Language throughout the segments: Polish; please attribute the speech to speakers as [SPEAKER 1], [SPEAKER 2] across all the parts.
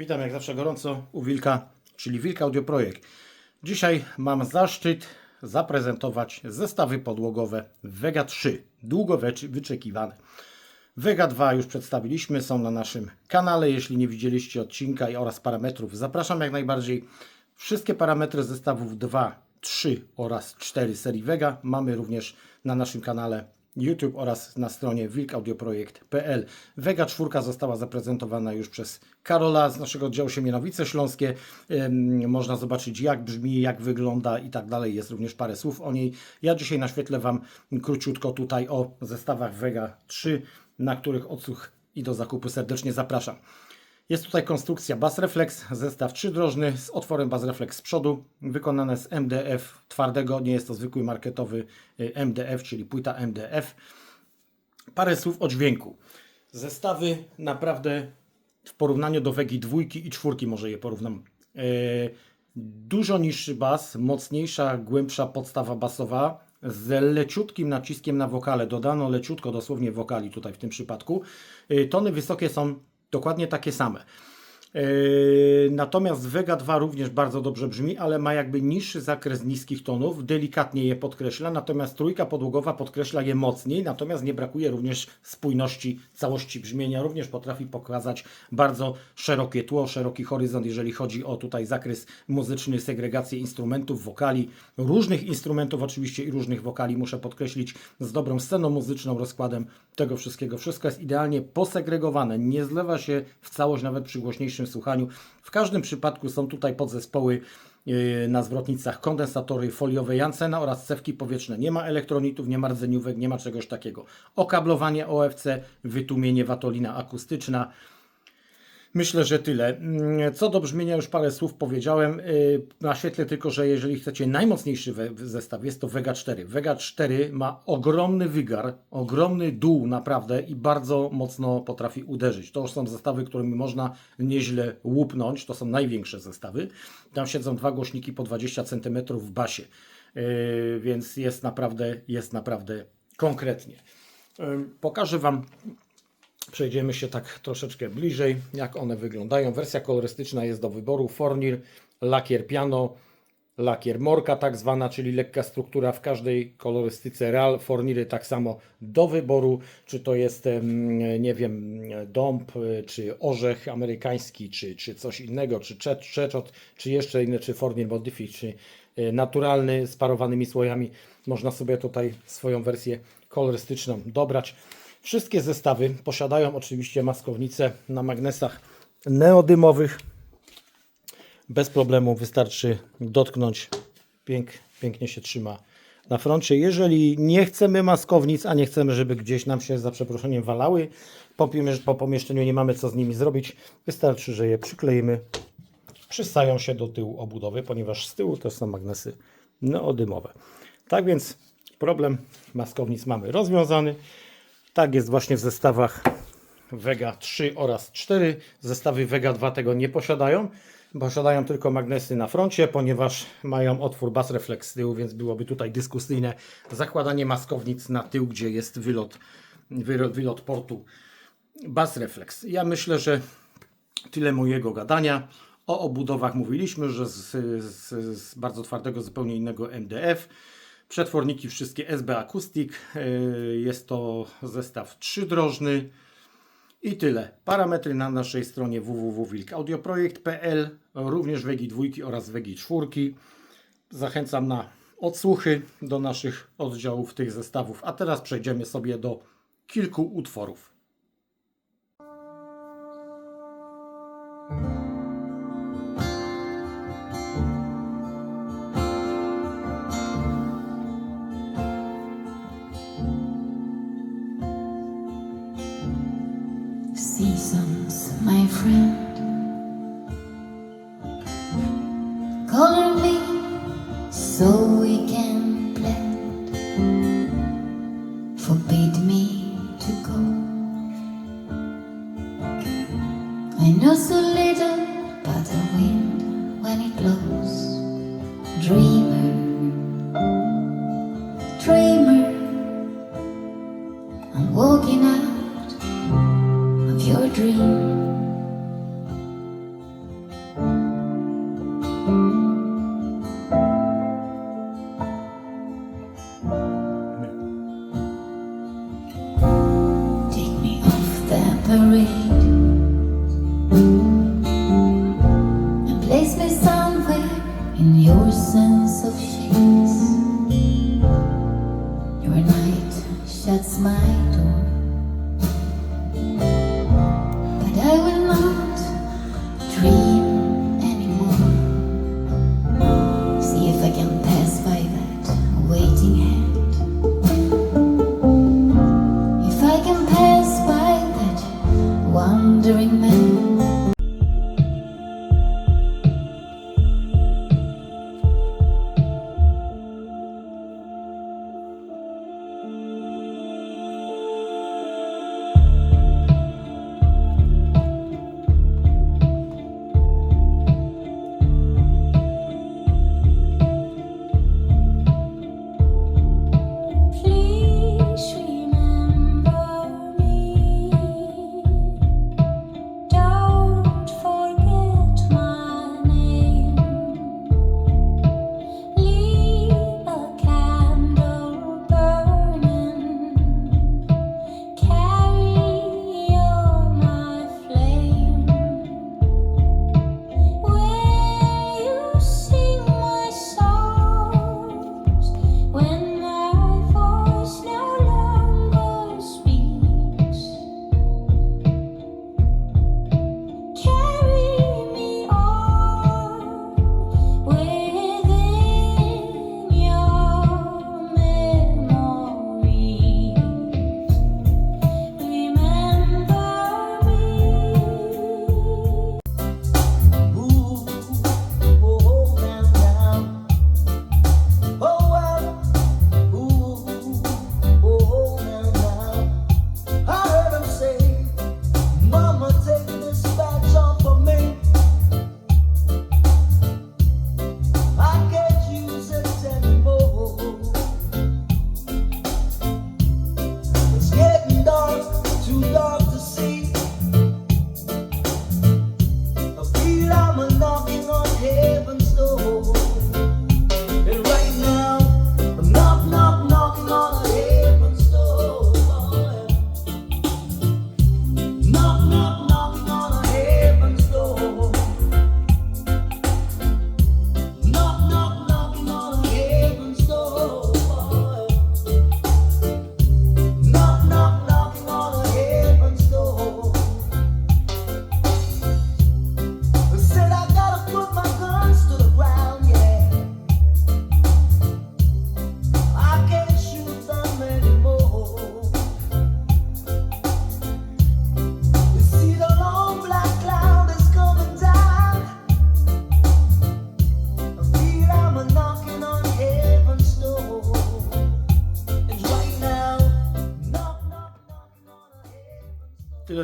[SPEAKER 1] Witam jak zawsze gorąco u Wilka, czyli Wilk Audio Projekt. Dzisiaj mam zaszczyt zaprezentować zestawy podłogowe Vega 3, długo wycz- wyczekiwane. Vega 2 już przedstawiliśmy, są na naszym kanale. Jeśli nie widzieliście odcinka oraz parametrów, zapraszam jak najbardziej. Wszystkie parametry zestawów 2, 3 oraz 4 serii Vega mamy również na naszym kanale YouTube oraz na stronie wilkaudioprojekt.pl. Vega 4 została zaprezentowana już przez Karola z naszego oddziału Siemianowice Śląskie. Można zobaczyć jak brzmi, jak wygląda i tak dalej. Jest również parę słów o niej. Ja dzisiaj naświetlę Wam króciutko tutaj o zestawach Vega 3, na których odsłuch i do zakupu serdecznie zapraszam. Jest tutaj konstrukcja Bass Reflex, zestaw trzydrożny z otworem Bass Reflex z przodu, wykonane z MDF twardego, nie jest to zwykły marketowy y, MDF, czyli płyta MDF. Parę słów o dźwięku. Zestawy naprawdę w porównaniu do Wegi dwójki i czwórki może je porównam. E, Dużo niższy bas, mocniejsza, głębsza podstawa basowa z leciutkim naciskiem na wokale. Dodano leciutko dosłownie wokali tutaj w tym przypadku. E, Tony wysokie są dokładnie takie same. Yy, Natomiast Vega 2 również bardzo dobrze brzmi, ale ma jakby niższy zakres niskich tonów, delikatnie je podkreśla, natomiast trójka podłogowa podkreśla je mocniej, natomiast nie brakuje również spójności całości brzmienia, również potrafi pokazać bardzo szerokie tło, szeroki horyzont, jeżeli chodzi o tutaj zakres muzyczny, segregację instrumentów, wokali, różnych instrumentów oczywiście i różnych wokali, muszę podkreślić, z dobrą sceną muzyczną, rozkładem tego wszystkiego. Wszystko jest idealnie posegregowane, nie zlewa się w całość nawet przy głośniejszym słuchaniu. W każdym przypadku są tutaj podzespoły yy, na zwrotnicach kondensatory foliowe Jansena oraz cewki powietrzne. Nie ma elektronitów, nie ma rdzeniówek, nie ma czegoś takiego. Okablowanie OFC, wytłumienie watolina akustyczna. Myślę, że tyle. Mm, Co do brzmienia już parę słów powiedziałem. Yy, Naświetlę tylko, że jeżeli chcecie najmocniejszy zestaw, jest to Vega 4. Vega 4 ma ogromny wygar, ogromny dół naprawdę i bardzo mocno potrafi uderzyć. To już są zestawy, którymi można nieźle łupnąć. To są największe zestawy. Tam siedzą dwa głośniki po 20 cm w basie. Yy, Więc jest naprawdę, jest naprawdę konkretnie. Yy, Pokażę Wam Przejdziemy się tak troszeczkę bliżej, jak one wyglądają. Wersja kolorystyczna jest do wyboru. Fornir, lakier piano, lakier morka tak zwana, czyli lekka struktura w każdej kolorystyce real. Forniry tak samo do wyboru, czy to jest, nie wiem, dąb, y, czy orzech amerykański, czy, czy coś innego, czy cze- czeczot, czy jeszcze inny, czy fornir modifi, czy naturalny z parowanymi słojami. Można sobie tutaj swoją wersję kolorystyczną dobrać. Wszystkie zestawy posiadają oczywiście maskownice na magnesach neodymowych. Bez problemu wystarczy dotknąć. Pięk, pięknie się trzyma na froncie. Jeżeli nie chcemy maskownic, a nie chcemy, żeby gdzieś nam się za przeproszeniem walały po, pomiesz- po pomieszczeniu, nie mamy co z nimi zrobić, wystarczy, że je przykleimy. Przystają się do tyłu obudowy, ponieważ z tyłu to są magnesy neodymowe. Tak więc problem maskownic mamy rozwiązany. Tak jest właśnie w zestawach Vega 3 oraz 4. Zestawy Vega 2 tego nie posiadają. Posiadają tylko magnesy na froncie, ponieważ mają otwór Bass Reflex z tyłu, więc byłoby tutaj dyskusyjne zakładanie maskownic na tył, gdzie jest wylot, wylot, wylot portu Bass Reflex. Ja myślę, że tyle mojego gadania. O obudowach mówiliśmy, że z, z, z bardzo twardego, zupełnie innego MDF. Przetworniki wszystkie SB Acoustic. Yy, Jest to zestaw trzydrożny. I tyle. Parametry na naszej stronie www.wilkaudioprojekt.pl Również Wegi dwójki oraz Wegi czwórki. Zachęcam na odsłuchy do naszych oddziałów tych zestawów. A teraz przejdziemy sobie do kilku utworów.
[SPEAKER 2] Seasons, my friend, color me so we can blend. Forbid me to go. I know so little but the wind when it blows.
[SPEAKER 3] that's mine.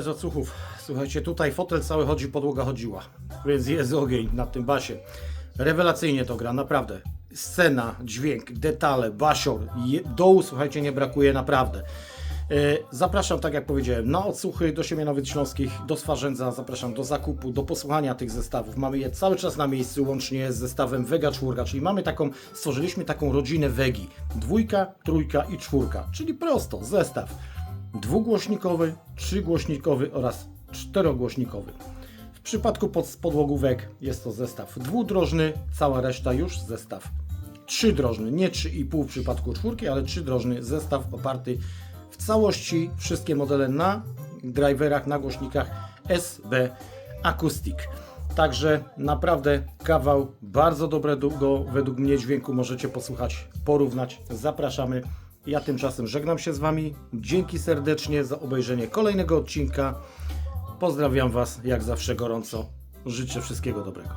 [SPEAKER 3] Heaven's door.
[SPEAKER 1] Tyle z odsłuchów. Słuchajcie, tutaj fotel cały chodzi, podłoga chodziła. Więc jest ogień na tym basie. Rewelacyjnie to gra, naprawdę. Scena, dźwięk, detale, basior, dołu, słuchajcie, nie brakuje naprawdę. E, Zapraszam, tak jak powiedziałem, na odsłuchy do Siemianowic Śląskich, do Swarzędza, zapraszam do zakupu, do posłuchania tych zestawów. Mamy je cały czas na miejscu, łącznie z zestawem Vega 4, czyli mamy taką, stworzyliśmy taką rodzinę Wegi. Dwójka, trójka i czwórka, czyli prosto, zestaw dwugłośnikowy, trzygłośnikowy oraz czterogłośnikowy. W przypadku pod podłogówek jest to zestaw dwudrożny, cała reszta już zestaw trzydrożny, nie 3,5 w przypadku czwórki, ale trzydrożny zestaw oparty w całości wszystkie modele na driverach, na głośnikach SB Acoustic. Także naprawdę kawał bardzo dobrego według mnie dźwięku możecie posłuchać, porównać. Zapraszamy. Ja tymczasem żegnam się z Wami. Dzięki serdecznie za obejrzenie kolejnego odcinka. Pozdrawiam Was jak zawsze gorąco. Życzę wszystkiego dobrego.